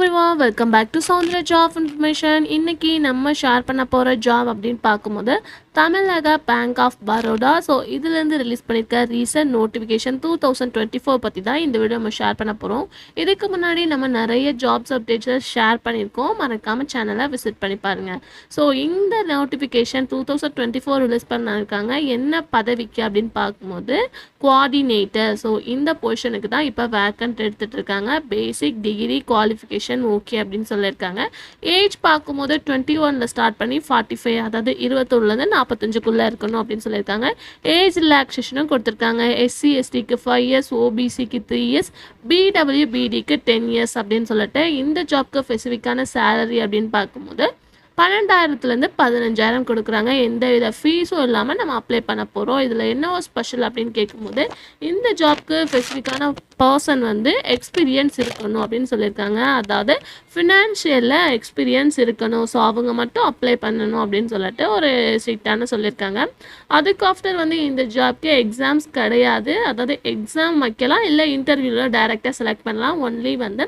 Everyone welcome back to Soundara job information இன்னைக்கு நம்ம share பண்ண போகிற ஜாப் அப்படின்னு பார்க்கும்போது தமிழக பேங்க் ஆஃப் பரோடா ஸோ இதுலேருந்து ரிலீஸ் பண்ணியிருக்க recent notification two thousand twenty four பற்றி தான் இந்த வீடியோ நம்ம ஷேர் பண்ண போகிறோம் இதுக்கு முன்னாடி நம்ம நிறைய ஜாப்ஸ் அப்டேட்ஸை ஷேர் பண்ணியிருக்கோம் மறக்காமல் சேனலை விசிட் பண்ணி பாருங்கள் ஸோ இந்த notification two thousand twenty four release பண்ணியிருக்காங்க என்ன பதவிக்கு அப்படின்னு பார்க்கும்போது குவாடினேட்டர் ஸோ இந்த பொசிஷனுக்கு தான் இப்போ வேக்கன்ட் எடுத்துகிட்டு இருக்காங்க. பேசிக் டிகிரி குவாலிஃபிகேஷன் ஓகே அப்படின்னு சொல்லியிருக்காங்க. ஏஜ் பார்க்கும்போது டுவெண்ட்டி ஒனில் ஸ்டார்ட் பண்ணி ஃபார்ட்டி ஃபைவ் அதாவது இருபத்தொன்னுலேருந்து நாற்பத்தஞ்சுக்குள்ளே இருக்கணும் அப்படின்னு சொல்லியிருக்காங்க. ஏஜ் ரிலாக்ஸேஷனும் கொடுத்துருக்காங்க. எஸ்சி எஸ்டிக்கு ஃபைவ் இயர்ஸ் ஓபிசிக்கு த்ரீ இயர்ஸ் பிடபிள்யூபிடிக்கு டென் இயர்ஸ் அப்படின்னு சொல்லிட்டு இந்த ஜாப்க்கு ஸ்பெசிஃபிக்கான சேலரி அப்படின்னு பார்க்கும்போது பன்னெண்டாயிரத்துலேருந்து பதினஞ்சாயிரம் கொடுக்குறாங்க. எந்த வித ஃபீஸும் இல்லாமல் நம்ம அப்ளை பண்ண போகிறோம் இதில் என்ன ஸ்பெஷல் அப்படின்னு கேட்கும்போது இந்த ஜாப்க்கு ஸ்பெசிஃபிக்கான பர்சன் வந்து எக்ஸ்பீரியன்ஸ் இருக்கணும் அப்படின்னு சொல்லியிருக்காங்க. அதாவது ஃபினான்ஷியலில் எக்ஸ்பீரியன்ஸ் இருக்கணும். ஸோ அவங்க மட்டும் அப்ளை பண்ணணும் அப்படின்னு சொல்லிட்டு ஒரு ஸ்ட்ரிக்டான சொல்லியிருக்காங்க. அதுக்கு ஆஃப்டர் வந்து இந்த ஜாப்க்கு எக்ஸாம்ஸ் கிடையாது. அதாவது எக்ஸாம் வைக்கலாம் இல்லை இன்டர்வியூவில் டைரெக்டாக செலக்ட் பண்ணலாம். ஒன்லி வந்து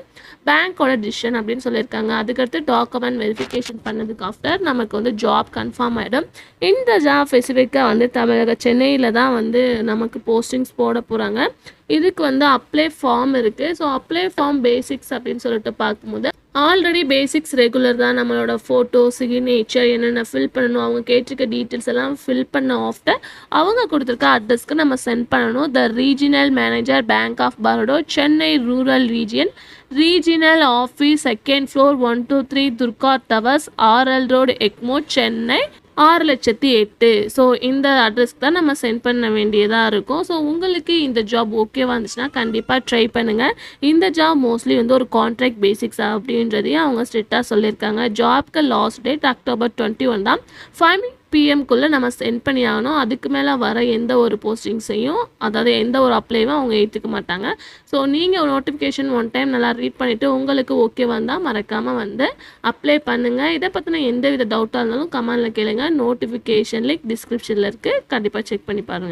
பேங்க்கோட டிசிஷன் அப்படின்னு சொல்லியிருக்காங்க. அதுக்கடுத்து டாக்குமெண்ட் வெரிஃபிகேஷன் பண்ணதுக்கு ஆஃப்டர் நமக்கு வந்து ஜாப் கன்ஃபார்ம் ஆகிடும் இந்த ஜாப் ஸ்பெசிஃபிக்காக வந்து தமிழக சென்னையில் தான் வந்து நமக்கு போஸ்டிங்ஸ் போட போகிறாங்க இதுக்கு வந்து அப்ளை ஃபார்ம் இருக்குது ஸோ அப்ளை ஃபார்ம் பேசிக்ஸ் அப்படின்னு சொல்லிட்டு பார்க்கும்போது ஆல்ரெடி பேசிக்ஸ் ரெகுலர் தான். நம்மளோட ஃபோட்டோ சிக்னேச்சர் என்னென்ன ஃபில் பண்ணணும் அவங்க கேட்டிருக்க டீட்டெயில்ஸ் எல்லாம் ஃபில் பண்ண ஆஃப்டர் அவங்க கொடுத்துருக்க அட்ரஸ்க்கு நம்ம சென்ட் பண்ணணும். The regional manager bank of Baroda Chennai rural region regional office second floor one two three Durga towers RL road Egmore Chennai ஆறு லட்சத்தி எட்டு. ஸோ இந்த அட்ரஸ்க்கு தான் நம்ம சென்ட் பண்ண வேண்டியதாக இருக்கும். ஸோ உங்களுக்கு இந்த ஜாப் ஓகேவாக இருந்துச்சுன்னா கண்டிப்பாக ட்ரை பண்ணுங்கள் இந்த ஜாப் மோஸ்ட்லி வந்து ஒரு கான்ட்ராக்ட் பேசிக்ஸ் அப்படின்றதையும் அவங்க ஸ்ட்ரிக்டாக சொல்லியிருக்காங்க. ஜாப்க்கு last date October twenty one தான். ஃபைவ் பிஎம்குள்ளே நம்ம சென்ட் பண்ணி ஆகணும். அதுக்கு மேலே வர எந்த ஒரு போஸ்டிங்ஸையும் அதாவது எந்த ஒரு அப்ளைவும் அவங்க ஏற்றுக்க மாட்டாங்க. ஸோ நீங்கள் நோட்டிஃபிகேஷன் ஒன் டைம் நல்லா ரீட் பண்ணிவிட்டு உங்களுக்கு ஓகே வந்தால் மறக்காமல் வந்து அப்ளை பண்ணுங்கள் இதை பற்றின எந்த வித டவுட்டாக இருந்தாலும் கமெண்டில் கேளுங்கள் நோட்டிஃபிகேஷன் லிங்க் டிஸ்கிரிப்ஷனில் இருக்குது கண்டிப்பாக செக் பண்ணி பாருங்கள்